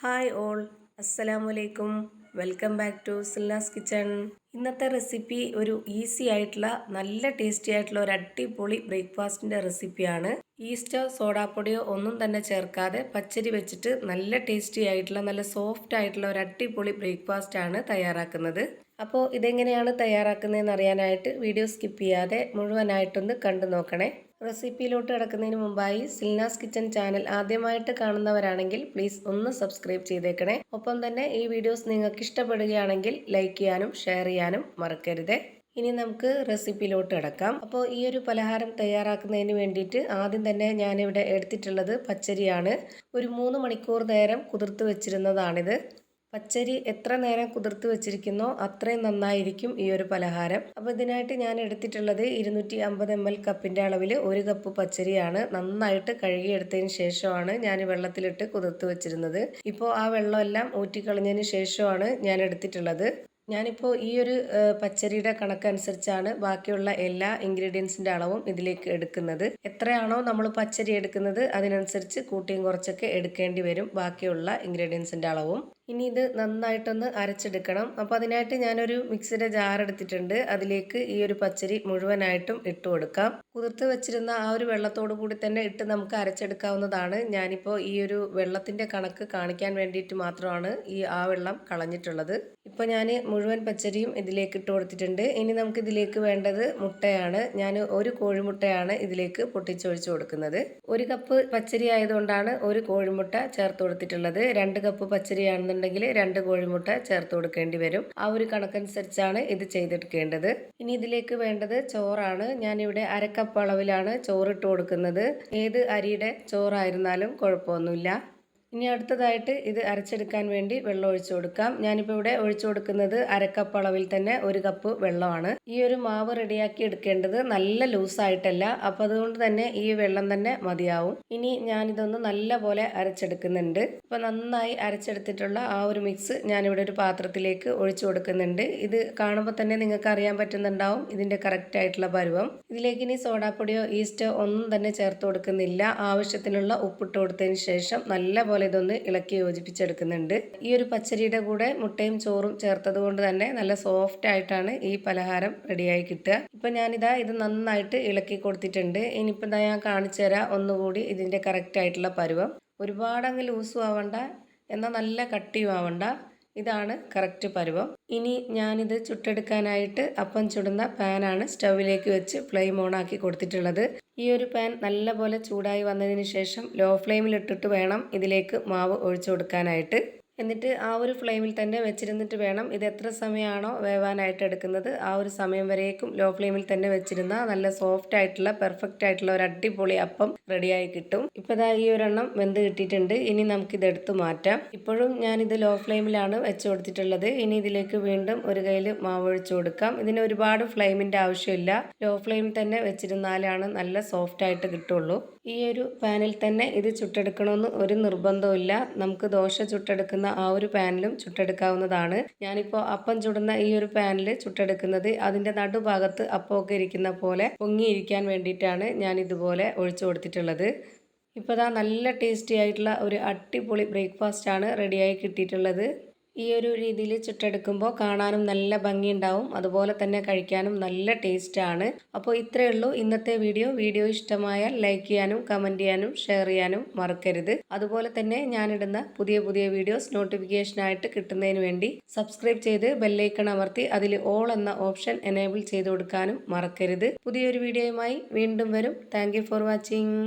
Hi all. അസ്സലാമു അലൈക്കും welcome back to Silla's kitchen. ഇന്നത്തെ റെസിപ്പി ഒരു ഈസി ആയിട്ടുള്ള നല്ല ടേസ്റ്റി ആയിട്ടുള്ള ഒരു അടിപൊളി ബ്രേക്ക്ഫാസ്റ്റിന്റെ റെസിപ്പിയാണ്. ഈസ്റ്റോ സോഡാപ്പൊടിയോ ഒന്നും തന്നെ ചേർക്കാതെ പച്ചരി വെച്ചിട്ട് നല്ല ടേസ്റ്റി ആയിട്ടുള്ള നല്ല സോഫ്റ്റ് ആയിട്ടുള്ള ഒരു അടിപൊളി ബ്രേക്ക്ഫാസ്റ്റ് ആണ് തയ്യാറാക്കുന്നത്. അപ്പോൾ ഇതെങ്ങനെയാണ് തയ്യാറാക്കുന്നതെന്ന് അറിയാനായിട്ട് വീഡിയോ സ്കിപ്പ് ചെയ്യാതെ മുഴുവനായിട്ടൊന്ന് കണ്ടു നോക്കണേ. റെസിപ്പിയിലോട്ട് കിടക്കുന്നതിന് മുമ്പായി സിൽനാസ് കിച്ചൺ ചാനൽ ആദ്യമായിട്ട് കാണുന്നവരാണെങ്കിൽ പ്ലീസ് ഒന്ന് സബ്സ്ക്രൈബ് ചെയ്തേക്കണേ. ഒപ്പം തന്നെ ഈ വീഡിയോസ് നിങ്ങൾക്ക് ഇഷ്ടപ്പെടുകയാണെങ്കിൽ ലൈക്ക് ചെയ്യാനും ഷെയർ ചെയ്യാനും മറക്കരുത്. ഇനി നമുക്ക് റെസിപ്പിയിലോട്ട് കിടക്കാം. അപ്പോൾ ഈ ഒരു പലഹാരം തയ്യാറാക്കുന്നതിന് വേണ്ടിയിട്ട് ആദ്യം തന്നെ ഞാനിവിടെ എടുത്തിട്ടുള്ളത് പച്ചരിയാണ്. ഒരു മൂന്ന് മണിക്കൂർ നേരം കുതിർത്ത് വെച്ചിരുന്നതാണിത്. പച്ചരി എത്ര നേരം കുതിർത്ത് വെച്ചിരിക്കുന്നോ അത്രയും നന്നായിരിക്കും ഈ ഒരു പലഹാരം. അപ്പോൾ ഇതിനായിട്ട് ഞാൻ എടുത്തിട്ടുള്ളത് ഇരുന്നൂറ്റി അമ്പത് എം എൽ കപ്പിന്റെ അളവിൽ ഒരു കപ്പ് പച്ചരിയാണ്. നന്നായിട്ട് കഴുകിയെടുത്തതിന് ശേഷമാണ് ഞാൻ വെള്ളത്തിലിട്ട് കുതിർത്ത് വെച്ചിരുന്നത്. ഇപ്പോൾ ആ വെള്ളമെല്ലാം ഊറ്റിക്കളഞ്ഞതിന് ശേഷമാണ് ഞാൻ എടുത്തിട്ടുള്ളത്. ഞാനിപ്പോൾ ഈ ഒരു പച്ചരിയുടെ കണക്കനുസരിച്ചാണ് ബാക്കിയുള്ള എല്ലാ ഇൻഗ്രീഡിയൻസിന്റെ അളവും ഇതിലേക്ക് എടുക്കുന്നത്. എത്രയാണോ നമ്മൾ പച്ചരി എടുക്കുന്നത് അതിനനുസരിച്ച് കൂട്ടിയും കുറച്ചൊക്കെ എടുക്കേണ്ടി വരും ബാക്കിയുള്ള ഇൻഗ്രീഡിയൻസിന്റെ അളവും. ഇനി ഇത് നന്നായിട്ടൊന്ന് അരച്ചെടുക്കണം. അപ്പോൾ അതിനായിട്ട് ഞാനൊരു മിക്സിയുടെ ജാർ എടുത്തിട്ടുണ്ട്. അതിലേക്ക് ഈ ഒരു പച്ചരി മുഴുവനായിട്ടും ഇട്ട് കൊടുക്കാം. കുതിർത്ത് വെച്ചിരുന്ന ആ ഒരു വെള്ളത്തോടു കൂടി തന്നെ ഇട്ട് നമുക്ക് അരച്ചെടുക്കാവുന്നതാണ്. ഞാനിപ്പോൾ ഈ ഒരു വെള്ളത്തിന്റെ കണക്ക് കാണിക്കാൻ വേണ്ടിയിട്ട് മാത്രമാണ് ഈ ആ വെള്ളം കളഞ്ഞിട്ടുള്ളത്. ഇപ്പോൾ ഞാൻ മുഴുവൻ പച്ചരിയും ഇതിലേക്ക് ഇട്ട് കൊടുത്തിട്ടുണ്ട്. ഇനി നമുക്ക് ഇതിലേക്ക് വേണ്ടത് മുട്ടയാണ്. ഞാൻ ഒരു കോഴിമുട്ടയാണ് ഇതിലേക്ക് പൊട്ടിച്ചൊഴിച്ച് കൊടുക്കുന്നത്. ഒരു കപ്പ് പച്ചരി ആയതുകൊണ്ടാണ് ഒരു കോഴിമുട്ട ചേർത്ത് കൊടുത്തിട്ടുള്ളത്. രണ്ട് കപ്പ് പച്ചരിയാണെന്നുണ്ടെങ്കിൽ ഉണ്ടെങ്കിൽ രണ്ട് കോഴിമുട്ട ചേർത്ത് കൊടുക്കേണ്ടി വരും. ആ ഒരു കണക്കനുസരിച്ചാണ് ഇത് ചെയ്തെടുക്കേണ്ടത്. ഇനി ഇതിലേക്ക് വേണ്ടത് ചോറാണ്. ഞാനിവിടെ അരക്കപ്പ് അളവിലാണ് ചോറിട്ട് കൊടുക്കുന്നത്. ഏത് അരിയുടെ ചോറായിരുന്നാലും കുഴപ്പമൊന്നുമില്ല. ഇനി അടുത്തതായിട്ട് ഇത് അരച്ചെടുക്കാൻ വേണ്ടി വെള്ളം ഒഴിച്ചു കൊടുക്കാം. ഞാനിപ്പോൾ ഇവിടെ ഒഴിച്ചു കൊടുക്കുന്നത് അരക്കപ്പ് അളവിൽ തന്നെ ഒരു കപ്പ് വെള്ളമാണ്. ഈ ഒരു മാവ് റെഡിയാക്കി എടുക്കേണ്ടത് നല്ല ലൂസായിട്ടല്ല. അപ്പം അതുകൊണ്ട് തന്നെ ഈ വെള്ളം തന്നെ മതിയാവും. ഇനി ഞാനിതൊന്ന് നല്ല പോലെ അരച്ചെടുക്കുന്നുണ്ട്. അപ്പം നന്നായി അരച്ചെടുത്തിട്ടുള്ള ആ ഒരു മിക്സ് ഞാനിവിടെ ഒരു പാത്രത്തിലേക്ക് ഒഴിച്ചു കൊടുക്കുന്നുണ്ട്. ഇത് കാണുമ്പോൾ തന്നെ നിങ്ങൾക്ക് അറിയാൻ പറ്റുന്നുണ്ടാവും ഇതിന്റെ കറക്റ്റ് ആയിട്ടുള്ള പരുവം. ഇതിലേക്ക് ഇനി സോഡാപ്പൊടിയോ ഈസ്റ്റോ ഒന്നും തന്നെ ചേർത്ത് കൊടുക്കുന്നില്ല. ആവശ്യത്തിനുള്ള ഉപ്പിട്ട് കൊടുത്തതിന് ശേഷം നല്ല പോലെ ഇതൊന്ന് ഇളക്കി യോജിപ്പിച്ചെടുക്കുന്നുണ്ട്. ഈ ഒരു പച്ചരിയുടെ കൂടെ മുട്ടയും ചോറും ചേർത്തത് കൊണ്ട് തന്നെ നല്ല സോഫ്റ്റ് ആയിട്ടാണ് ഈ പലഹാരം റെഡിയായി കിട്ടുക. ഇപ്പം ഞാനിതാ ഇത് നന്നായിട്ട് ഇളക്കി കൊടുത്തിട്ടുണ്ട്. ഇനിയിപ്പം ഇതാ ഞാൻ കാണിച്ചു തരാം ഒന്നുകൂടി ഇതിന്റെ കറക്റ്റ് ആയിട്ടുള്ള പരുവം. ഒരുപാടങ്ങ് ലൂസും ആവണ്ട എന്നാൽ നല്ല കട്ടിയും ആവണ്ട. ഇതാണ് കറക്റ്റ് പരുവം. ഇനി ഞാനിത് ചുട്ടെടുക്കാനായിട്ട് അപ്പം ചുടുന്ന പാനാണ് സ്റ്റൗവിലേക്ക് വെച്ച് ഫ്ലെയിം ഓൺ ആക്കി കൊടുത്തിട്ടുള്ളത്. ഈ ഒരു പാൻ നല്ലപോലെ ചൂടായി വന്നതിന് ശേഷം ലോ ഫ്ലെയിമിലിട്ടിട്ട് വേണം ഇതിലേക്ക് മാവ് ഒഴിച്ചു കൊടുക്കാനായിട്ട്. എന്നിട്ട് ആ ഒരു ഫ്ലെയിമിൽ തന്നെ വെച്ചിരുന്നിട്ട് വേണം ഇത് എത്ര സമയമാണോ വേവാനായിട്ട് എടുക്കുന്നത്. ആ ഒരു സമയം വരേക്കും ലോ ഫ്ലെയിമിൽ തന്നെ വെച്ചിരുന്ന നല്ല സോഫ്റ്റ് ആയിട്ടുള്ള പെർഫെക്റ്റ് ആയിട്ടുള്ള ഒരു അടിപൊളി അപ്പം റെഡിയായി കിട്ടും. ഇപ്പം ഇതാ ഈ ഒരെണ്ണം വെന്ത് കിട്ടിയിട്ടുണ്ട്. ഇനി നമുക്ക് ഇത് എടുത്തു മാറ്റാം. ഇപ്പോഴും ഞാനിത് ലോ ഫ്ലെയിമിലാണ് വെച്ച് കൊടുത്തിട്ടുള്ളത്. ഇനി ഇതിലേക്ക് വീണ്ടും ഒരു കയ്യിൽ മാവ് ഒഴിച്ചു കൊടുക്കാം. ഇതിന് ഒരുപാട് ഫ്ലെയിമിന്റെ ആവശ്യമില്ല. ലോ ഫ്ലെയിമിൽ തന്നെ വെച്ചിരുന്നാലാണ് നല്ല സോഫ്റ്റ് ആയിട്ട് കിട്ടുള്ളൂ. ഈ ഒരു പാനിൽ തന്നെ ഇത് ചുട്ടെടുക്കണമെന്ന് ഒരു നിർബന്ധമില്ല നമുക്ക് ദോശ ചുട്ടെടുക്കുന്ന ആ ഒരു പാനിലും ചുട്ടെടുക്കാവുന്നതാണ്. ഞാനിപ്പോൾ അപ്പം ചുടുന്ന ഈ ഒരു പാനിൽ ചുട്ടെടുക്കുന്നത് അതിന്റെ നടുഭാഗത്ത് അപ്പമൊക്കെ ഇരിക്കുന്ന പോലെ പൊങ്ങിയിരിക്കാൻ വേണ്ടിയിട്ടാണ് ഞാൻ ഇതുപോലെ ഒഴിച്ചു കൊടുത്തിട്ടുള്ളത്. ഇപ്പോൾ ഇതാ നല്ല ടേസ്റ്റി ആയിട്ടുള്ള ഒരു അടിപൊളി ബ്രേക്ക്ഫാസ്റ്റ് ആണ് റെഡിയായി കിട്ടിയിട്ടുള്ളത്. ഈ ഒരു രീതിയിൽ ചുട്ടെടുക്കുമ്പോൾ കാണാനും നല്ല ഭംഗിയുണ്ടാവും. അതുപോലെ തന്നെ കഴിക്കാനും നല്ല ടേസ്റ്റാണ് അപ്പോൾ ഇത്രയേ ഉള്ളൂ ഇന്നത്തെ വീഡിയോ. വീഡിയോ ഇഷ്ടമായാൽ ലൈക്ക് ചെയ്യാനും കമന്റ് ചെയ്യാനും ഷെയർ ചെയ്യാനും മറക്കരുത്. അതുപോലെ തന്നെ ഞാനിടുന്ന പുതിയ പുതിയ വീഡിയോസ് നോട്ടിഫിക്കേഷനായിട്ട് കിട്ടുന്നതിന് വേണ്ടി സബ്സ്ക്രൈബ് ചെയ്ത് ബെല്ലൈക്കൺ അമർത്തി അതിൽ ഓൾ എന്ന ഓപ്ഷൻ എനേബിൾ ചെയ്ത് കൊടുക്കാനും മറക്കരുത്. പുതിയൊരു വീഡിയോയുമായി വീണ്ടും വരും. Thank for watching